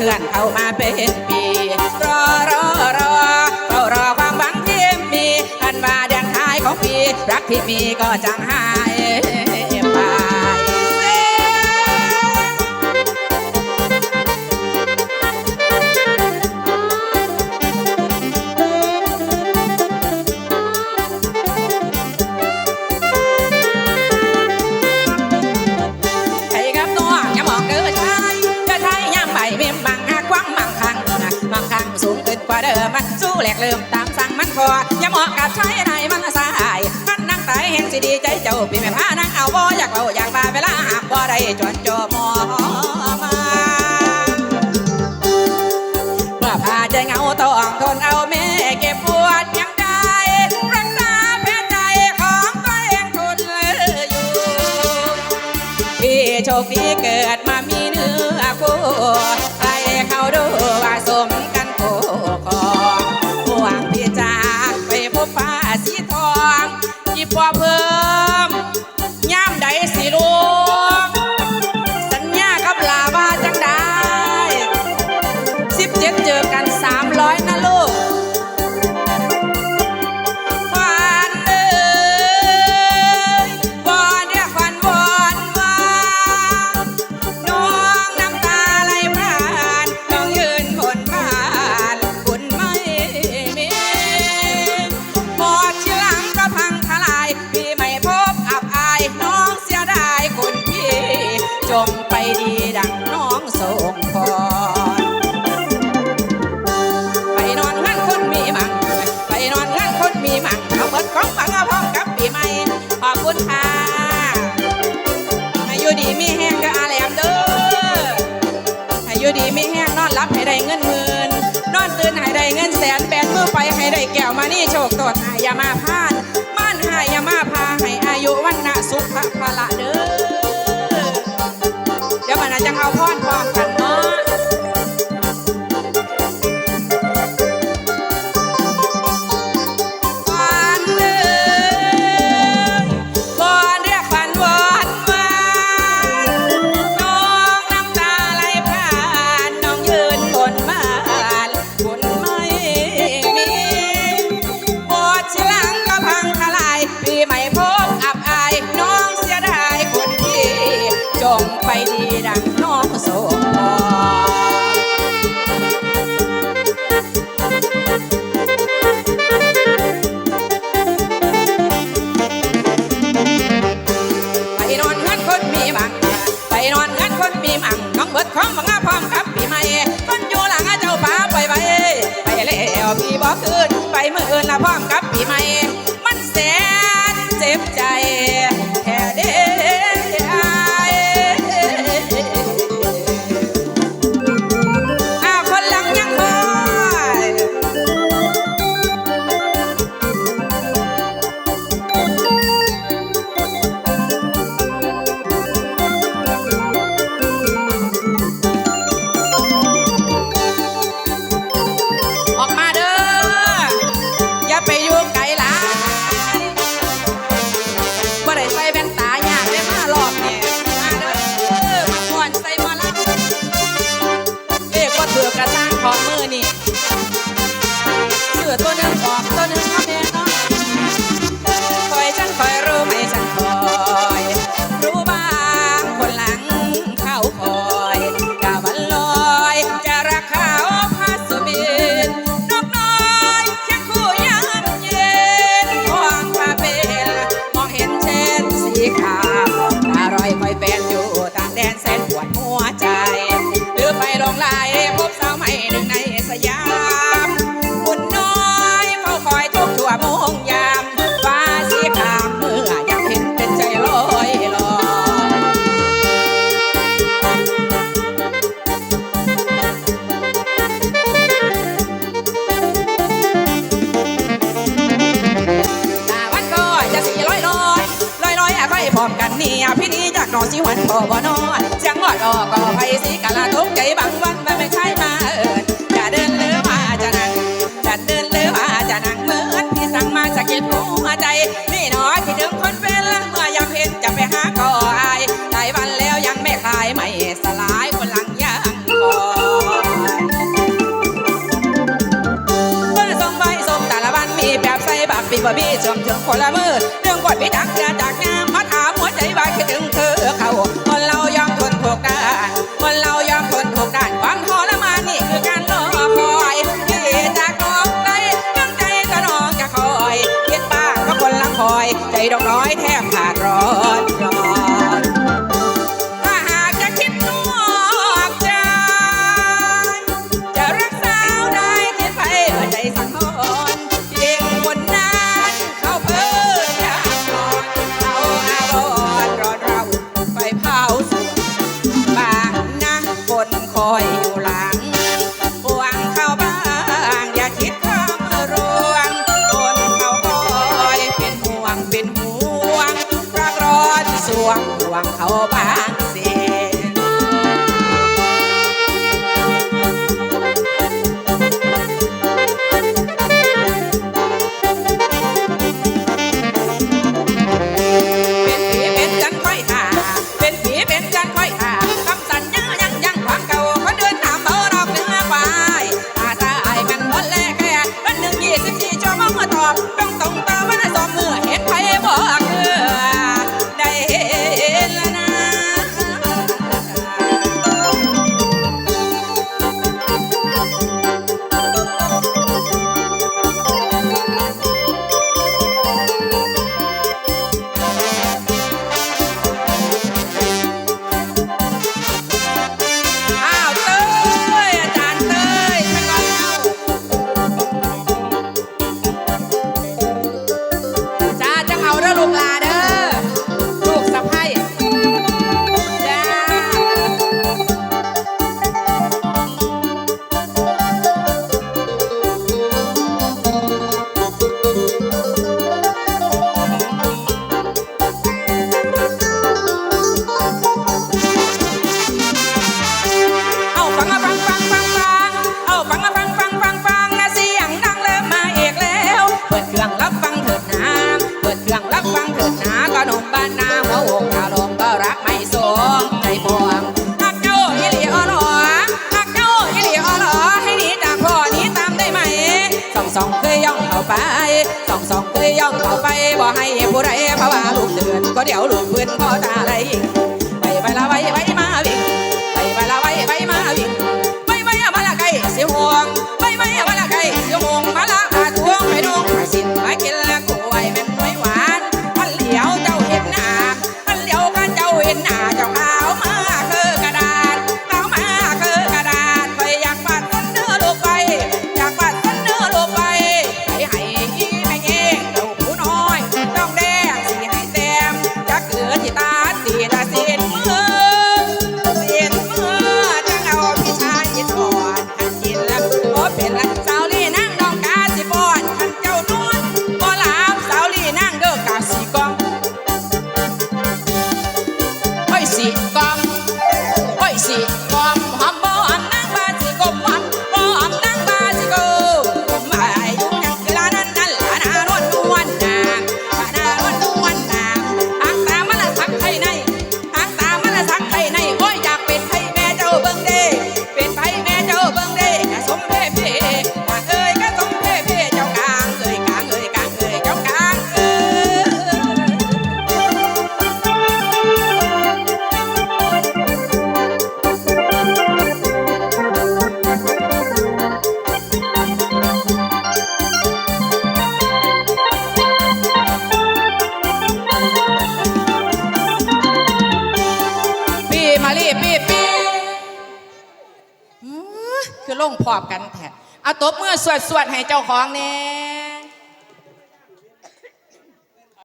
เพื่อนเข้ามาเป็นปี รอรอรอเฝ้ารอความหวังที่มีทันว่าเดือนท้ายของปี รักที่มีก็จางหาย แหลกเริ่มตามสั่งมันคออย่าหมองกับใชายไหนมันสายมันนั่งตายเห็นสิดีใจเจ้าพี่แม่พานั่งเอาบ่อยากเอาอยากบาเวลาหาบ่ได้จวนโจมอมาเมื่อพาใจเงาต้องทนเอาแม่เก็บปวดยังได้รักษาแผลใจของตัวเองทนอยู่พี่โชคดีเกิด ดีมีแห้งเด้ออาแหลมเด้อให้อยู่ดีมีแห้งนอนรับให้ได้เงินหมื่นนอนตื่นให้ได้เงินแสนแปดมือไปให้ได้แก้วมานี่โชคตดหายามาพานม่านหายามาพาให้อายุวันนะสุขภาละเด้อเดี๋ยวมันอาจจะเอาพรพร้อมกัน กั บ่นอนจังหวัดออกก็ไปสิกะละทุกใจบางวันมันไม่ใช่มาเอิญจะเดินหรือว่าจะนั่งจะเดินหรือว่าจะนั่งเมื่อนพี่สั่งมาสะกิดหัวใจ นี่น้อยที่ถึงคนเป็นละเมื่อยามเห็นจะไปหาก่ออายหลายวันแล้วยังไม่คลายไม่สลายคนหลังยังคอยเมื่อส่งใบส่งแต่ละวันมีแบบใส่บักปีบะบีชมเชิงคนละมือ ต้องสองเกยย่องเข้าไปบ่ให้ผู้ใดภาวะาลูกเดือนก็เดี๋ยวลูกเพื่อนพ่อตาไรไปไปละไปไป ลงพร้อบกันแท้เอาตบมื่อสวดสวดให้เจ้าของเนี่ย